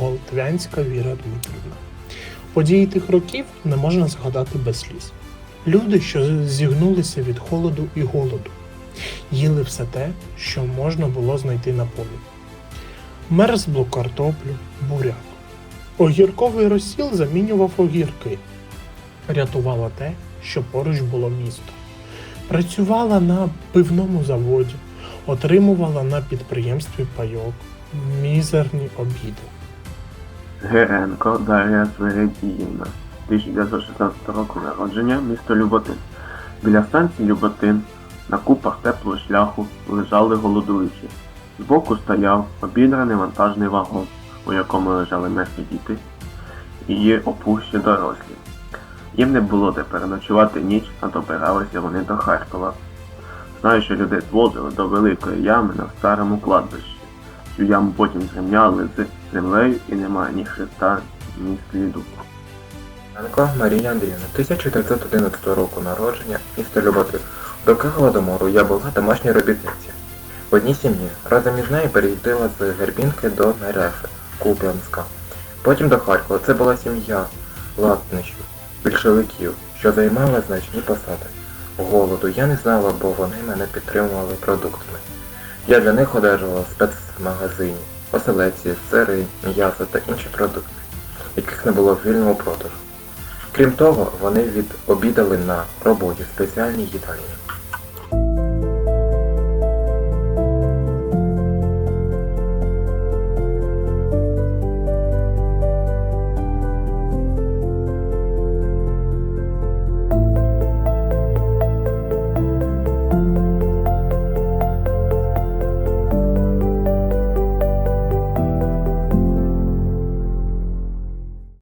Зеленська Віра Дмитрівна. Події тих років не можна згадати без сліз. Люди, що зігнулися від холоду і голоду, їли все те, що можна було знайти на полі. Мерзлу картоплю, буряк. Огірковий розсіл замінював огірки. Рятувала те, що поруч було місто. Працювала на пивному заводі, отримувала на підприємстві пайок, мізерні обіди. Геренко Дар'я Свередіївна, 1916 року народження, місто Люботин. Біля станції Люботин на купах теплого шляху лежали голодуючі. Збоку стояв обідраний вантажний вагон, у якому лежали мертві діти і опущі дорослі. Їм не було де переночувати ніч, а добиралися вони до Харкова. Знаю, що людей звозили до великої ями на старому кладбищі. Цю яму потім зрівняли з землею і немає ні хреста, ні сліду. Янко Марія Андріївна, 1911 року народження, місто Люботин. До Голодомору я була домашньою робітницею. В одній сім'ї разом із нею переїздила з Гербінки до Нерефи, Куп'янська. Потім до Харкова. Це була сім'я латничів, більшовиків, що займала значні посади. Голоду я не знала, бо вони мене підтримували продуктами. Я для них одержувала в спецмагазині, оселеці, сири, м'ясо та інші продукти, яких не було в вільному продажу. Крім того, вони відобідали на роботі спеціальній їдальні.